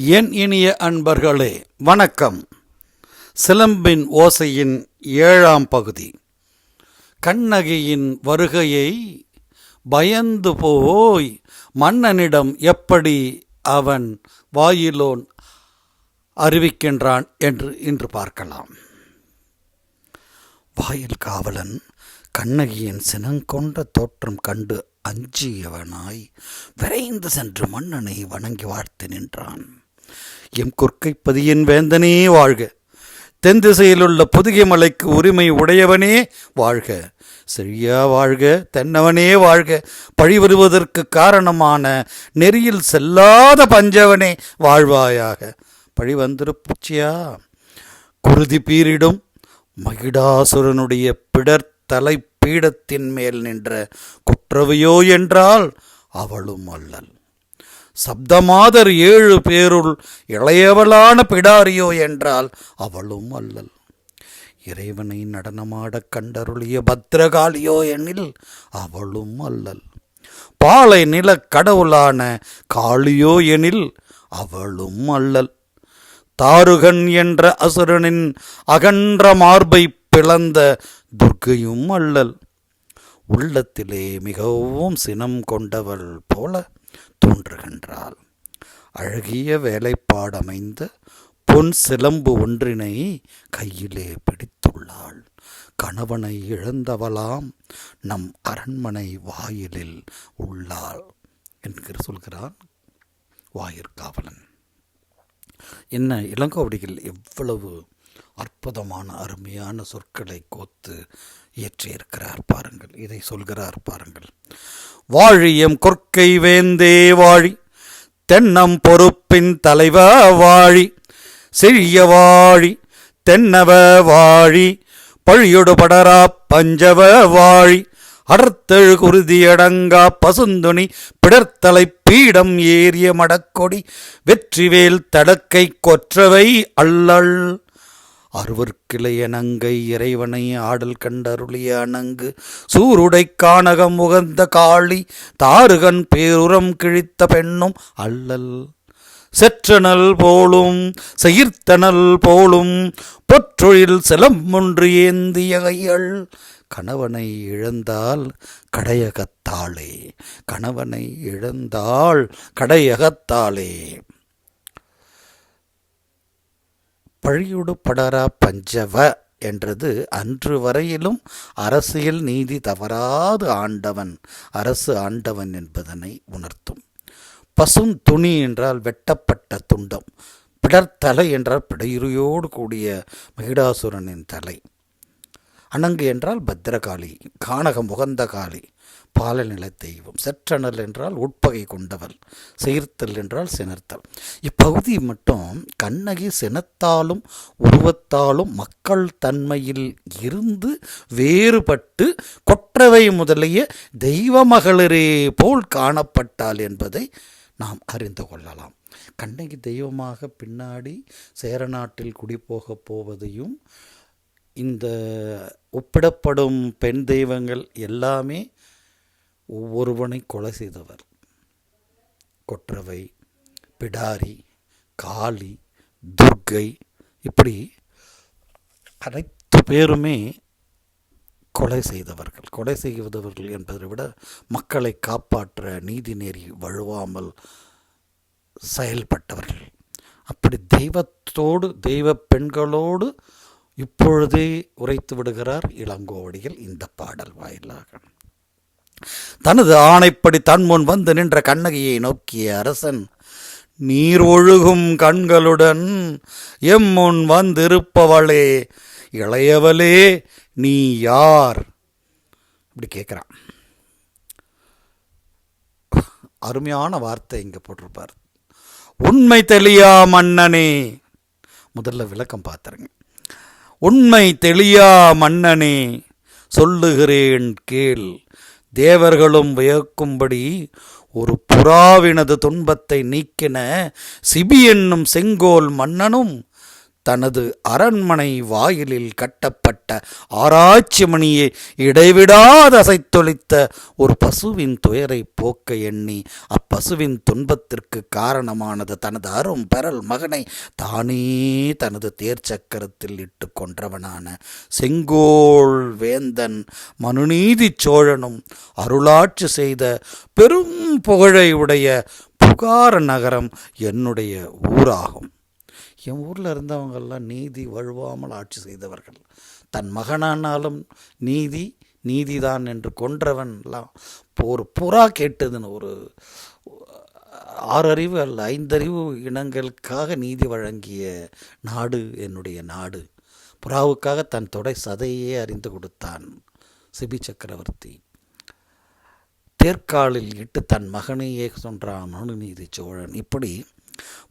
என் இனிய அன்பர்களே வணக்கம். சிலம்பின் ஓசையின் ஏழாம் பகுதி. கண்ணகியின் வருகையை பயந்து போய் மன்னனிடம் எப்படி அவன் வாயிலோன் அறிவிக்கின்றான் என்று இன்று பார்க்கலாம். வாயில் காவலன் கண்ணகியின் சினங்கொண்ட தோற்றம் கண்டு அஞ்சியவனாய் விரைந்து சென்று மன்னனை வணங்கி வாழ்த்து நின்றான். எம் கொற்கைப்பதியின் வேந்தனே வாழ்க. தென் திசையிலுள்ள புதுகை மலைக்கு உரிமை உடையவனே வாழ்க. செழியா வாழ்க தென்னவனே வாழ்க. பழி வருவதற்கு காரணமான நெறியில் செல்லாத பஞ்சவனே வாழ்வாயாக. பழி வந்துருப்புச்சியா? குருதி பீரிடும் மகிடாசுரனுடைய பிடர் தலை பீடத்தின் மேல் நின்ற குற்றவையோ என்றால் அவளும் அல்லல். சப்தமாதர் ஏழு பேருள் இளையவளான பிடாரியோ என்றால் அவளும் அல்லல். இறைவனை நடனமாடக் கண்டருளிய பத்ரகாளியோ எனில் அவளும் அல்லல். பாலை நிலக் கடவுளான காளியோ எனில் அவளும் அல்லல். தாருகன் என்ற அசுரனின் அகன்ற மார்பை பிளந்த துர்க்கையும் அல்லல். உள்ளத்திலே மிகவும் சினம் கொண்டவள் போல தோன்றுகின்றாள். அழகிய வேலைப்பாடமைந்த பொன் சிலம்பு ஒன்றினை கையிலே பிடித்துள்ளாள். கணவனை இழந்தவளாம் நம் அரண்மனை வாயிலில் உள்ளாள் என்கிற சொல்கிறான் வாயிற்காவலன். என்ன இளங்கோவடிகள் எவ்வளவு அற்புதமான அருமையான சொற்களை கோத்து இயற்றியிருக்கிறார். பாருங்கள் இதை சொல்கிறார் பாருங்கள். வாழியம் கொற்கை வேந்தே வாழி தென்னம் பொறுப்பின் தலைவ வாழி செழிய வாழி தென்னவ வாழி பழியொடு படரா பஞ்சவ வாழி அடர்த்தெழு குருதியடங்கா பசுந்துணி பிடர்த்தலை பீடம் ஏறிய மடக்கொடி வெற்றிவேல் தடக்கை கொற்றவை அல்லள் அருவர்க்கிளைய நங்கை இறைவனை ஆடல் கண்டருளிய அணங்கு. சூருடை கானகம் உகந்த காளி தாருகன் பேருரம் கிழித்த பெண்ணும் அல்லல். செற்றனல் போலும் செயிர்த்தனல் போலும் பொற்றொழில் செலம்பொன்று ஏந்திய கையள். கணவனை இழந்தால் கடையகத்தாளே கணவனை இழந்தால் கடையகத்தாளே. பழியுடுப்படரா பஞ்சவ என்றது அன்று வரையிலும் அரசியல் நீதி தவறாது ஆண்டவன். அரசு ஆண்டவன் என்பதனை உணர்த்தும். பசும் துணி என்றால் வெட்டப்பட்ட துண்டம். பிடர்த்தலை என்றால் பிடையுறையோடு கூடிய மகிடாசுரனின் தலை. அணங்கு என்றால் பத்திரகாளி கானகம் முகந்த காளி. பாலநில தெய்வம். செற்றனல் என்றால் உட்பகை கொண்டவள் சீர்த்தல் என்றால் சினர்த்தல். இப்பகுதி மட்டும் கண்ணகி சினத்தாலும் உருவத்தாலும் மக்கள் தன்மையில் இருந்து வேறுபட்டு கொற்றவை முதலிய தெய்வ மகளிரே போல் காணப்பட்டாள் என்பதை நாம் அறிந்து கொள்ளலாம். கண்ணகி தெய்வமாக பின்னாடி சேரநாட்டில் குடிபோகப் போவதையும் இந்த ஒப்பிடப்படும் பெண் தெய்வங்கள் எல்லாமே ஒவ்வொருவனை கொலை செய்தவர். கொற்றவை பிடாரி காளி துர்க்கை இப்படி அனைத்து பேருமே கொலை செய்தவர்கள். கொலை செய்வதவர்கள் என்பதை விட மக்களை காப்பாற்ற நீதி நெறி வழுவாமல் செயல்பட்டவர்கள். அப்படி தெய்வத்தோடு தெய்வ பெண்களோடு இப்பொழுதே உரைத்து விடுகிறார் இளங்கோவடியில் இந்த பாடல் வாயிலாக. தனது ஆணைப்படி தன்முன் வந்து நின்ற கண்ணகியை நோக்கிய அரசன் நீர் ஒழுகும் கண்களுடன் எம்முன் வந்திருப்பவளே இளையவளே நீ யார்? இப்படி கேட்குறான் அருமையான வார்த்தை இங்கே போட்டிருப்பார். உண்மை தெளியா மன்னனே முதல்ல விளக்கம் பார்த்துருங்க உண்மை தெளியா மன்னனே சொல்லுகிறேன் கேள் தேவர்களும் வியக்கும்படி ஒரு புறாவினது துன்பத்தை நீக்கின சிபி என்னும் செங்கோல் மன்னனும் தனது அரண்மனை வாயிலில் கட்டப்பட்ட ஆராய்ச்சி மணியை இடைவிடாத அசைத்தொழித்த ஒரு பசுவின் துயரை போக்க எண்ணி அப்பசுவின் துன்பத்திற்கு காரணமானது தனது அரும் பெறல் மகனை தானே தனது தேர்ச்சக்கரத்தில் இட்டு கொன்றவனான செங்கோல் வேந்தன் மனுநீதி சோழனும் அருளாட்சி செய்த பெரும் புகழை உடைய புகார நகரம் என்னுடைய ஊராகும். என் ஊரில் இருந்தவங்கள்லாம் நீதி வழுவாமல் ஆட்சி செய்தவர்கள். தன் மகனானாலும் நீதி நீதிதான் என்று கொன்றவன்லாம் ஒரு புறா கேட்டதுன்னு ஒரு ஆறறிவு அல்ல ஐந்தறிவு இனங்களுக்காக நீதி வழங்கிய நாடு என்னுடைய நாடு. புறாவுக்காக தன் தொடை சதையே அறிந்து கொடுத்தான் சிபி சக்கரவர்த்தி. தேர்காலில் இட்டு தன் மகனையே சொன்றான் மனுநீதி சோழன். இப்படி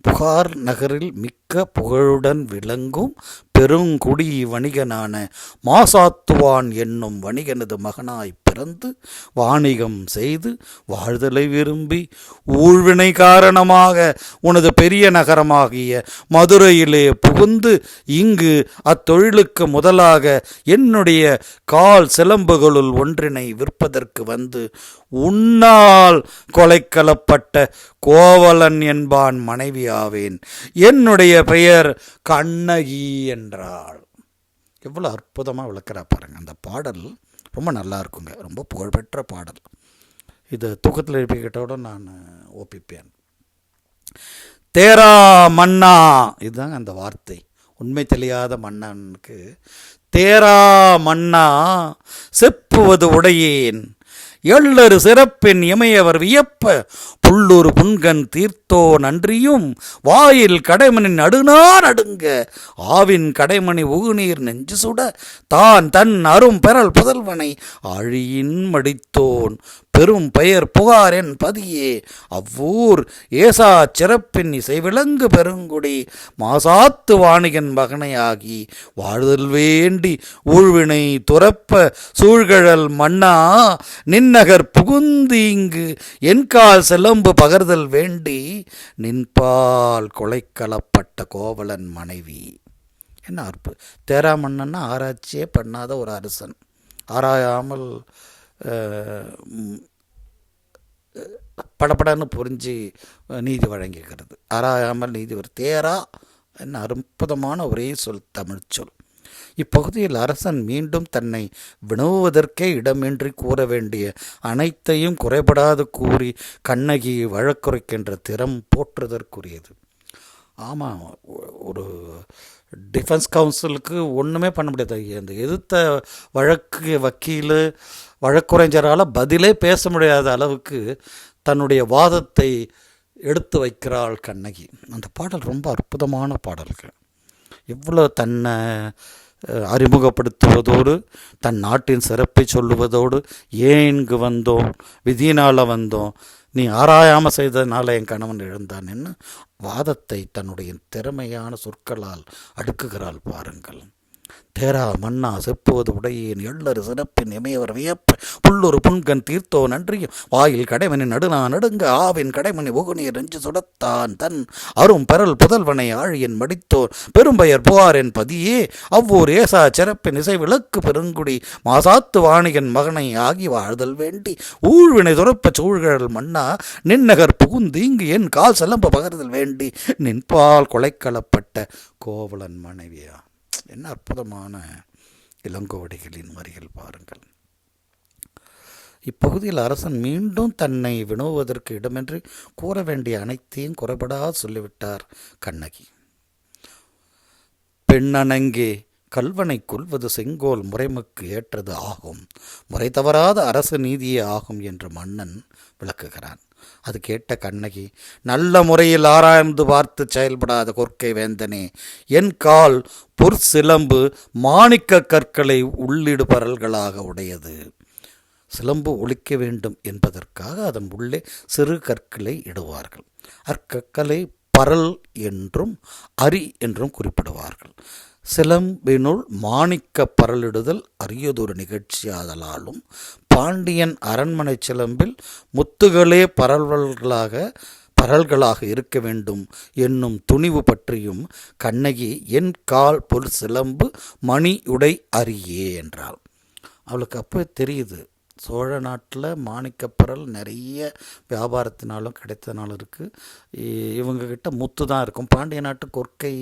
புகார் நகரில் மிக்க புகழுடன் விளங்கும் பெருங்குடி வணிகனான மாசாத்துவான் என்னும் வணிகனது மகனாய் பிறந்து வாணிகம் செய்து வாழ்தலை விரும்பி ஊழ்வினை காரணமாக உனது பெரிய நகரமாகிய மதுரையிலே புகுந்து இங்கு அத்தொழிலுக்கு முதலாக என்னுடைய கால் சிலம்புகளுள் ஒன்றினை விற்பதற்கு வந்து உன்னால் கொலைக்கலப்பட்ட கோவலன் என்பான் மனைவியாவேன் என்னுடைய பெயர் கண்ணகி என்றாள். எவ்வளோ அற்புதமாக விளக்கிறா பாருங்க. அந்த பாடல் ரொம்ப நல்லா இருக்குங்க. ரொம்ப புகழ்பெற்ற பாடல். இது தூக்கத்தில் எழுப்பிக்கிட்டோட நான் ஒப்பிப்பேன். தேரா மன்னா. இதுதாங்க அந்த வார்த்தை. உண்மை தெரியாத மன்னனுக்கு தேரா மன்னா செப்புவது உடையேன். எள்ளரு சிறப்பின் இமையவர் வியப்ப புள்ளூர் புன்கண் தீர்த்தோ நன்றியும் வாயில் கடைமணி நடுநா நடுங்க. ஆவின் கடைமணி உகுநீர் நெஞ்சு சுட தான் தன் அரும் பெறல் புதல்வனை அழியின் மடித்தோன். பெரும் பெயர் புகாரென் பதியே. அவ்வூர் ஏசா சிறப்பின் இசை விலங்கு பெருங்குடி. மாசாத்து வாணிகன் மகனையாகி வாழ்தல் வேண்டி ஊழ்வினை துறப்ப சூழ்கழல் மன்னா. நின்னகர் புகுந்து இங்கு என்கால் சிலம்பு பகர்தல் வேண்டி நின்பால் கொலைக்களப்பட்ட கோவலன் மனைவி. என்ன அற்பு. தேரா மன்னன்னா ஆராய்ச்சியே பண்ணாத ஒரு அரசன். ஆராயாமல் படப்படன்னு புரிஞ்சு நீதி வழங்குகிறது ஆராயாமல் நீதி ஒரு தேரா என்ன அற்புதமான ஒரே சொல் தமிழ் சொல். இப்பகுதியில் அரசன் மீண்டும் தன்னை வினவுவதற்கே இடமின்றி கூற வேண்டிய அனைத்தையும் குறைபடாது கூறி கண்ணகி வழக்குரைக்கின்ற திறம் போற்றுதற்குரியது. ஆமாம் ஒரு டிஃபென்ஸ் கவுன்சிலுக்கு ஒன்றுமே பண்ண முடியாது. அந்த எதிர்த்த வழக்கு வக்கீல் வழக்குரைஞரால் பதிலே பேச முடியாத அளவுக்கு தன்னுடைய வாதத்தை எடுத்து வைக்கிறாள் கண்ணகி. அந்த பாடல் ரொம்ப அற்புதமான பாடல்கள். எவ்வளோ தன்னை அறிமுகப்படுத்துவதோடு தன் நாட்டின் சிறப்பை சொல்லுவதோடு ஏன் இங்கு வந்தோம்? விதியினால் வந்தோம்? நீ ஆராயாமல் செய்ததுனால என் கணவன் இழந்தான்னு வாதத்தை தன்னுடைய திறமையான சொற்களால் அடுக்குகிறாள் பாருங்கள். தேரா மன்னா செப்புவது உடையேன் எள்ளறு சிறப்பின் இமையவர் வியப்ப புல்லொரு புன்கண் தீர்த்தோ நன்றியும். வாயில் கடைமணி நடுநா நடுங்க ஆவின் கடைமணி உகுநீர் நெஞ்சு சுடத்தான். தன் அரும் பரல் புதல்வனை ஆழியன் மடித்தோர் பெரும்பெயர் புகாரின் பதியே. அவ்வூர் ஏசா சிறப்பின் இசை விளக்கு பெருங்குடி மாசாத்து வாணிகன் மகனை ஆகி வாழ்தல் வேண்டி. ஊழ்வினை துரப்ப சூழ்கழல் மன்னா நின்னகர் புகுந்தீங்கு என் கால் செலம்ப பகர்தல் வேண்டி. நின்பால் கொலைக்களப்பட்ட கோவலன் மனைவியா? என்ன அற்புதமான இளங்கோவடிகளின் வரிகள் பாருங்கள். இப்பகுதியில் அரசன் மீண்டும் தன்னை வினவுவதற்கு இடமின்றி கூற வேண்டிய அனைத்தையும் குறைபடா சொல்லிவிட்டார் கண்ணகி. பெண்ணனங்கே கல்வனை கொல்வது செங்கோல் முறைமுக்கு ஏற்றது ஆகும். முறை தவறாத அரசு நீதியே ஆகும் என்று மன்னன் விளக்குகிறான். அது கேட்ட கண்ணகி நல்ல முறையில் ஆராய்ந்து பார்த்து செயல்படாத கொற்கை வேந்தனே என் கால் பொற்சிலம்பு மாணிக்க கற்களை உள்ளிடு பரல்களாக உடையது. சிலம்பு ஒழிக்க வேண்டும் என்பதற்காக அதன் உள்ளே சிறு கற்களை இடுவார்கள். அற்கற்களை பரல் என்றும் அரி என்றும் குறிப்பிடுவார்கள். சிலம்பினுள் மாணிக்க பரலிடுதல் அரியதொரு நிகழ்ச்சியாதலாலும் பாண்டியன் அரண்மனை சிலம்பில் முத்துகளே பரல்வல்களாக பரல்களாக இருக்க வேண்டும் என்னும் துணிவு பற்றியும் கண்ணகி என் கால் பொல் சிலம்பு மணி உடை அரியே என்றாள். அவளுக்கு அப்போ தெரியுது சோழ நாட்டில் மாணிக்கப்பரல் நிறைய வியாபாரத்தினாலும் கிடைத்தனாலும் இருக்குது இவங்கக்கிட்ட முத்து தான் இருக்கும். பாண்டிய நாட்டு கொற்கை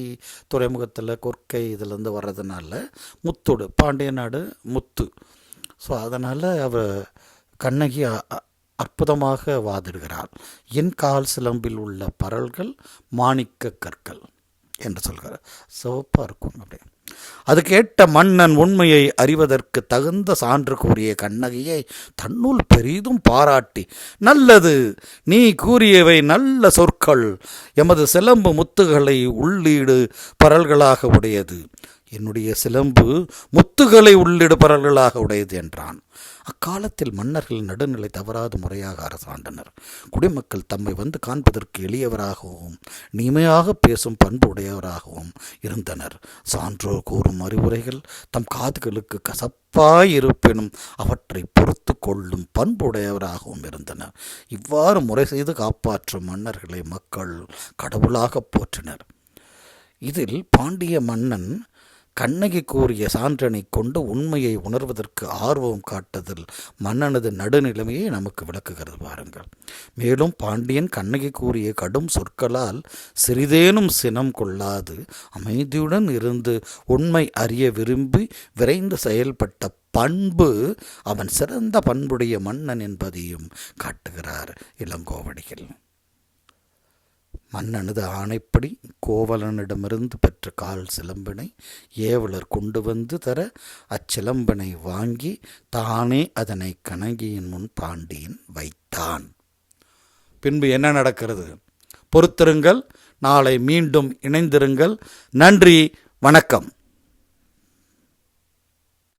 துறைமுகத்தில் கொற்கை இதுலேருந்து வர்றதுனால முத்துடு பாண்டிய நாடு முத்து. ஸோ அதனால் அவர் கண்ணகி அ- அ- அற்புதமாக வாதிடுகிறாள். என் கால் சிலம்பில் உள்ள பரல்கள் மாணிக்க கற்கள் என்று சொல்கிறார். சிவப்பாக இருக்கும் அப்படி. அது கேட்ட மன்னன் உண்மையை அறிவதற்கு தகுந்த சான்று கூறிய கண்ணகியை தன்னுள் பெரிதும் பாராட்டி நல்லது நீ கூறியவை நல்ல சொற்கள். எமது சிலம்பு முத்துகளை உள்ளீடு பரல்களாக உடையது. என்னுடைய சிலம்பு முத்துகளை உள்ளிடு பரல்களாக உடையது என்றான். அக்காலத்தில் மன்னர்கள் நடுநிலை தவறாத முறையாக அரசாண்டனர். குடிமக்கள் தம்மை வந்து காண்பதற்கு எளியவராகவும் இனிமையாக பேசும் பண்பு உடையவராகவும் இருந்தனர். சான்றோர் கூறும் அறிவுரைகள் தம் காதுகளுக்கு கசப்பாய் இருப்பினும் அவற்றை பொறுத்து கொள்ளும் பண்புடையவராகவும் இருந்தனர் இவ்வாறு முறை செய்து காப்பாற்றும் மன்னர்களை மக்கள் கடவுளாக போற்றினர். இதில் பாண்டிய மன்னன் கண்ணகி கூறிய சான்றனை கொண்டு உண்மையை உணர்வதற்கு ஆர்வம் காட்டுதல் மன்னனது நடுநிலைமையை நமக்கு விளக்குகிறது பாருங்கள். மேலும் பாண்டியன் கண்ணகி கூறிய கடும் சொற்களால் சிறிதேனும் சினம் கொள்ளாது அமைதியுடன் இருந்து உண்மை அறிய விரும்பி விரைந்து செயல்பட்ட பண்பு அவன் சிறந்த பண்புடைய மன்னன் என்பதையும் காட்டுகிறார் இளங்கோவடிகள். மன்னனது ஆணைப்படி கோவலனிடமிருந்து பெற்ற கால் சிலம்பினை ஏவலர் கொண்டு வந்து தர அச்சிலம்பினை வாங்கி தானே அதனை கணங்கியின் முன் பாண்டியன் வைத்தான். பின்பு என்ன நடக்கிறது? பொறுத்திருங்கள் நாளை மீண்டும் இணைந்திருங்கள். நன்றி வணக்கம்.